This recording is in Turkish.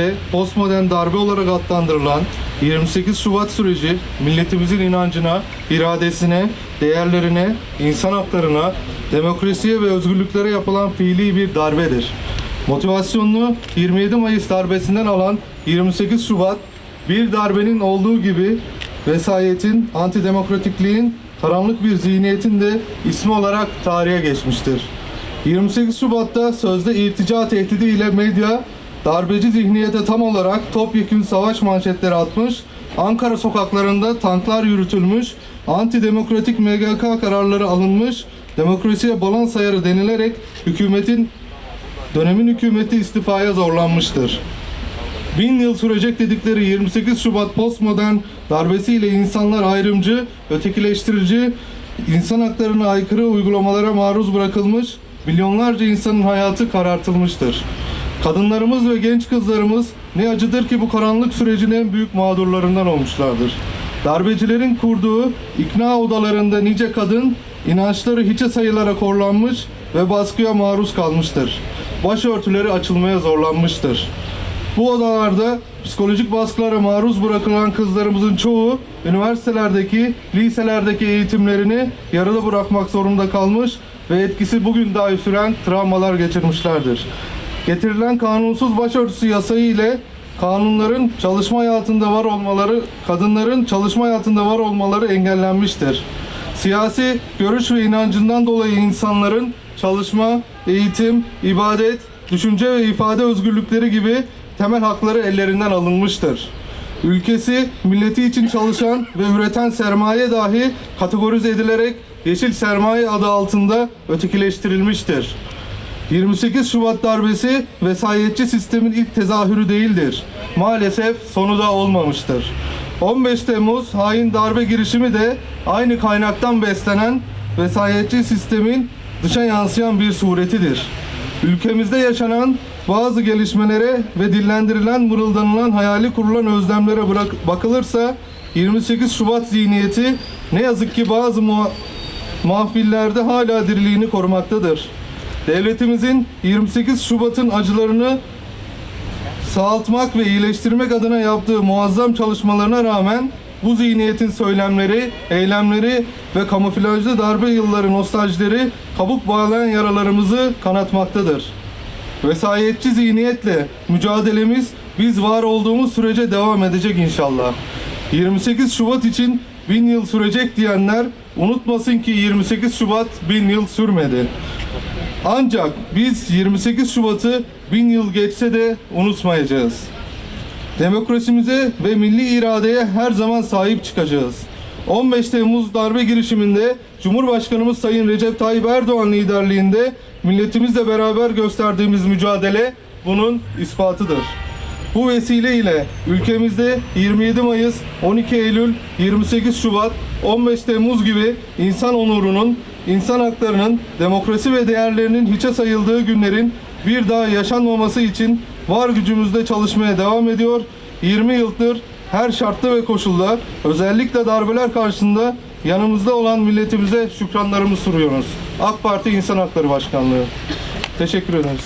ve postmodern darbe olarak adlandırılan 28 Şubat süreci milletimizin inancına, iradesine, değerlerine, insan haklarına, demokrasiye ve özgürlüklere yapılan fiili bir darbedir. Motivasyonunu 27 Mayıs darbesinden alan 28 Şubat bir darbenin olduğu gibi vesayetin, antidemokratikliğin, karanlık bir zihniyetin de ismi olarak tarihe geçmiştir. 28 Şubat'ta sözde irtica tehdidiyle medya darbeci zihniyete tam olarak topyekün savaş manşetleri atmış, Ankara sokaklarında tanklar yürütülmüş, antidemokratik MGK kararları alınmış, demokrasiye balans ayarı denilerek hükümetin dönemin hükümeti istifaya zorlanmıştır. Bin yıl sürecek dedikleri 28 Şubat postmodern darbesiyle insanlar ayrımcı, ötekileştirici, insan haklarına aykırı uygulamalara maruz bırakılmış, milyonlarca insanın hayatı karartılmıştır. Kadınlarımız ve genç kızlarımız ne acıdır ki bu karanlık sürecin en büyük mağdurlarından olmuşlardır. Darbecilerin kurduğu ikna odalarında nice kadın inançları hiçe sayılarak horlanmış ve baskıya maruz kalmıştır. Başörtüleri açılmaya zorlanmıştır. Bu odalarda psikolojik baskılara maruz bırakılan kızlarımızın çoğu üniversitelerdeki, liselerdeki eğitimlerini yarıda bırakmak zorunda kalmış ve etkisi bugün dahi süren travmalar geçirmişlerdir. Getirilen kanunsuz başörtüsü yasayı ile kanunların çalışma hayatında var olmaları, kadınların çalışma hayatında var olmaları engellenmiştir. Siyasi görüş ve inancından dolayı insanların çalışma, eğitim, ibadet, düşünce ve ifade özgürlükleri gibi temel hakları ellerinden alınmıştır. Ülkesi, milleti için çalışan ve üreten sermaye dahi kategorize edilerek yeşil sermaye adı altında ötekileştirilmiştir. 28 Şubat darbesi vesayetçi sistemin ilk tezahürü değildir. Maalesef sonu da olmamıştır. 15 Temmuz hain darbe girişimi de aynı kaynaktan beslenen vesayetçi sistemin dışa yansıyan bir suretidir. Ülkemizde yaşanan bazı gelişmelere ve dillendirilen mırıldanılan hayali kurulan özlemlere bırak, bakılırsa 28 Şubat zihniyeti ne yazık ki bazı muha- mahfillerde hala diriliğini korumaktadır. Devletimizin 28 Şubat'ın acılarını sağaltmak ve iyileştirmek adına yaptığı muazzam çalışmalarına rağmen bu zihniyetin söylemleri, eylemleri ve kamuflajlı darbe yılları nostaljileri kabuk bağlayan yaralarımızı kanatmaktadır. Vesayetçi zihniyetle mücadelemiz biz var olduğumuz sürece devam edecek inşallah. 28 Şubat için bin yıl sürecek diyenler unutmasın ki 28 Şubat bin yıl sürmedi. Ancak biz 28 Şubat'ı bin yıl geçse de unutmayacağız. Demokrasimize ve milli iradeye her zaman sahip çıkacağız. 15 Temmuz darbe girişiminde Cumhurbaşkanımız Sayın Recep Tayyip Erdoğan liderliğinde milletimizle beraber gösterdiğimiz mücadele bunun ispatıdır. Bu vesileyle ülkemizde 27 Mayıs, 12 Eylül, 28 Şubat, 15 Temmuz gibi insan onurunun, insan haklarının, demokrasi ve değerlerinin hiçe sayıldığı günlerin bir daha yaşanmaması için var gücümüzle çalışmaya devam ediyor. 20 yıldır her şartta ve koşulda özellikle darbeler karşısında yanımızda olan milletimize şükranlarımızı sunuyoruz. AK Parti İnsan Hakları Başkanlığı. Teşekkür ederiz.